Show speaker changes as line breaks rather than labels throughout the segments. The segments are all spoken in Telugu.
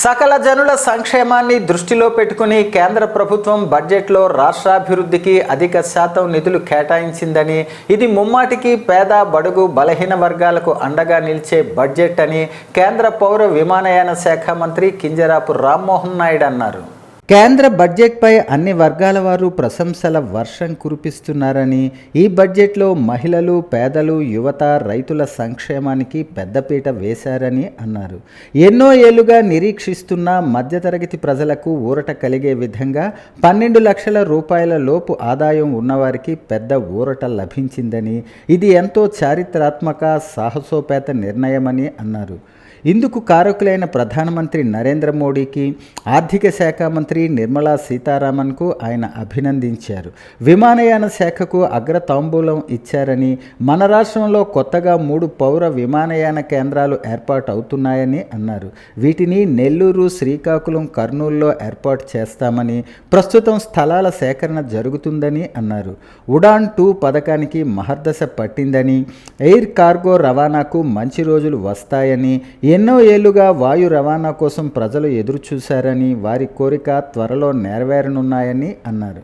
సకల జనుల సంక్షేమాన్ని దృష్టిలో పెట్టుకుని కేంద్ర ప్రభుత్వం బడ్జెట్లో రాష్ట్రాభివృద్ధికి అధిక శాతం నిధులు కేటాయించిందని ఇది ముమ్మాటికి పేద బడుగు బలహీన వర్గాలకు అండగా నిలిచే బడ్జెట్ అని కేంద్ర పౌర విమానయాన శాఖ మంత్రి కింజరాపు రామ్మోహన్ నాయుడు అన్నారు. కేంద్ర బడ్జెట్పై అన్ని వర్గాల వారు ప్రశంసల వర్షం కురిపిస్తున్నారని ఈ బడ్జెట్లో మహిళలు పేదలు యువత రైతుల సంక్షేమానికి పెద్దపీట వేశారని అన్నారు. ఎన్నో ఏళ్ళుగా నిరీక్షిస్తున్న మధ్యతరగతి ప్రజలకు ఊరట కలిగే విధంగా పన్నెండు లక్షల రూపాయల లోపు ఆదాయం ఉన్నవారికి పెద్ద ఊరట లభించిందని ఇది ఎంతో చారిత్రాత్మక సాహసోపేత నిర్ణయమని అన్నారు. ఇందుకు కారకులైన ప్రధానమంత్రి నరేంద్ర మోడీకి ఆర్థిక శాఖ మంత్రి నిర్మలా సీతారామన్కు ఆయన అభినందించారు. విమానయాన శాఖకు అగ్ర తాంబూలం ఇచ్చారని మన రాష్ట్రంలో కొత్తగా మూడు పౌర విమానయాన కేంద్రాలు ఏర్పాటు అవుతున్నాయని అన్నారు. వీటిని నెల్లూరు శ్రీకాకుళం కర్నూలులో ఏర్పాటు చేస్తామని ప్రస్తుతం స్థలాల సేకరణ జరుగుతుందని అన్నారు. ఉడాన్ టూ పథకానికి మహర్దశ పట్టిందని ఎయిర్ కార్గో రవాణాకు మంచి రోజులు వస్తాయని ఎన్నో ఏళ్ళుగా వాయు రవాణా కోసం ప్రజలు ఎదురు చూశారని వారి కోరిక త్వరలో నెరవేరనున్నాయని అన్నారు.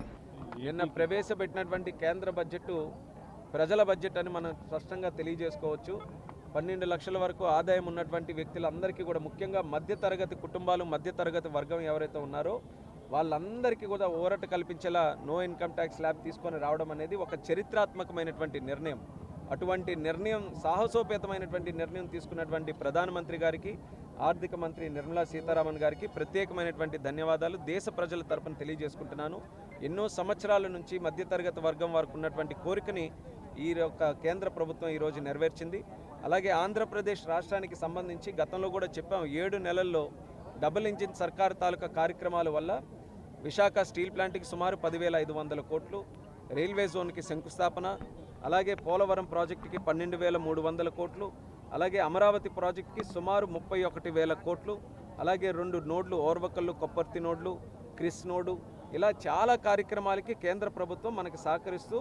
నిన్న ప్రవేశపెట్టినటువంటి కేంద్ర బడ్జెట్ ప్రజల బడ్జెట్ అని మనం స్పష్టంగా తెలియజేసుకోవచ్చు. పన్నెండు లక్షల వరకు ఆదాయం ఉన్నటువంటి వ్యక్తులందరికీ కూడా ముఖ్యంగా మధ్యతరగతి కుటుంబాలు మధ్యతరగతి వర్గం ఎవరైతే ఉన్నారో వాళ్ళందరికీ కూడా ఊరట కల్పించేలా నో ఇన్కమ్ ట్యాక్స్ ల్యాబ్ తీసుకొని రావడం అనేది ఒక చరిత్రాత్మకమైనటువంటి నిర్ణయం. అటువంటి నిర్ణయం సాహసోపేతమైనటువంటి నిర్ణయం తీసుకున్నటువంటి ప్రధానమంత్రి గారికి ఆర్థిక మంత్రి నిర్మలా సీతారామన్ గారికి ప్రత్యేకమైనటువంటి ధన్యవాదాలు. దేశ ప్రజల తరపున తెలియజేసుకుంటున్నాను. ఎన్నో సంవత్సరాల నుంచి మధ్యతరగతి వర్గం వారికి ఉన్నటువంటి కోరికని ఈ యొక్క కేంద్ర ప్రభుత్వం ఈరోజు నెరవేర్చింది. అలాగే ఆంధ్రప్రదేశ్ రాష్ట్రానికి సంబంధించి గతంలో కూడా చెప్పాం ఏడు నెలల్లో డబుల్ ఇంజిన్ సర్కార్ తాలూకా కార్యక్రమాల వల్ల విశాఖ స్టీల్ ప్లాంట్కి సుమారు పదివేల ఐదు వందల కోట్లు రైల్వే జోన్కి శంకుస్థాపన అలాగే పోలవరం ప్రాజెక్టుకి పన్నెండు వేల మూడు వందల కోట్లు అలాగే అమరావతి ప్రాజెక్టుకి సుమారు ముప్పై ఒకటి వేల కోట్లు అలాగే రెండు నోడ్లు ఓర్వకల్లు కొప్పర్తి నోడ్లు క్రిస్ నోడు ఇలా చాలా కార్యక్రమాలకి కేంద్ర ప్రభుత్వం మనకు సహకరిస్తూ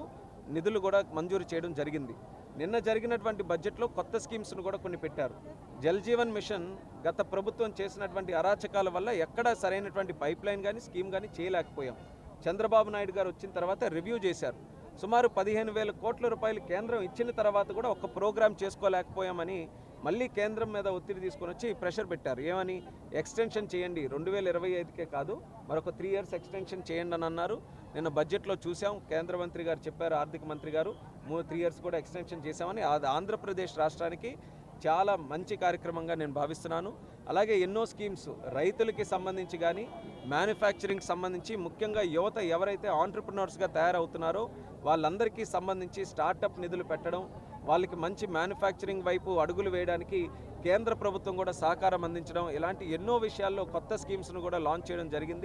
నిధులు కూడా మంజూరు చేయడం జరిగింది. నిన్న జరిగినటువంటి బడ్జెట్లో కొత్త స్కీమ్స్ను కూడా కొన్ని పెట్టారు. జల్ జీవన్ మిషన్ గత ప్రభుత్వం చేసినటువంటి అరాచకాల వల్ల ఎక్కడా సరైనటువంటి పైప్ లైన్ కానీ స్కీమ్ కానీ చేయలేకపోయాం. చంద్రబాబు నాయుడు గారు వచ్చిన తర్వాత రివ్యూ చేశారు. సుమారు పదిహేను వేల కోట్ల రూపాయలు కేంద్రం ఇచ్చిన తర్వాత కూడా ఒక ప్రోగ్రామ్ చేసుకోలేకపోయామని మళ్ళీ కేంద్రం మీద ఒత్తిడి తీసుకొని వచ్చి ప్రెషర్ పెట్టారు. ఏమని? ఎక్స్టెన్షన్ చేయండి. రెండు వేల ఇరవై ఐదుకే కాదు మరొక త్రీ ఇయర్స్ ఎక్స్టెన్షన్ చేయండి అని అన్నారు. నిన్న బడ్జెట్లో చూసాం కేంద్ర మంత్రి గారు చెప్పారు ఆర్థిక మంత్రి గారు మూ త్రీ ఇయర్స్ కూడా ఎక్స్టెన్షన్ చేశామని. అది ఆంధ్రప్రదేశ్ రాష్ట్రానికి చాలా మంచి కార్యక్రమంగా నేను భావిస్తున్నాను. అలాగే ఎన్నో స్కీమ్స్ రైతులకి సంబంధించి కానీ మ్యానుఫ్యాక్చరింగ్ సంబంధించి ముఖ్యంగా యువత ఎవరైతే ఆంటర్ప్రినర్స్గా తయారవుతున్నారో వాళ్ళందరికీ సంబంధించి స్టార్టప్ నిధులు పెట్టడం వాళ్ళకి మంచి మ్యానుఫ్యాక్చరింగ్ వైపు అడుగులు వేయడానికి కేంద్ర ప్రభుత్వం కూడా సహకారం అందించడం ఇలాంటి ఎన్నో విషయాల్లో కొత్త స్కీమ్స్ను కూడా లాంచ్ చేయడం జరిగింది.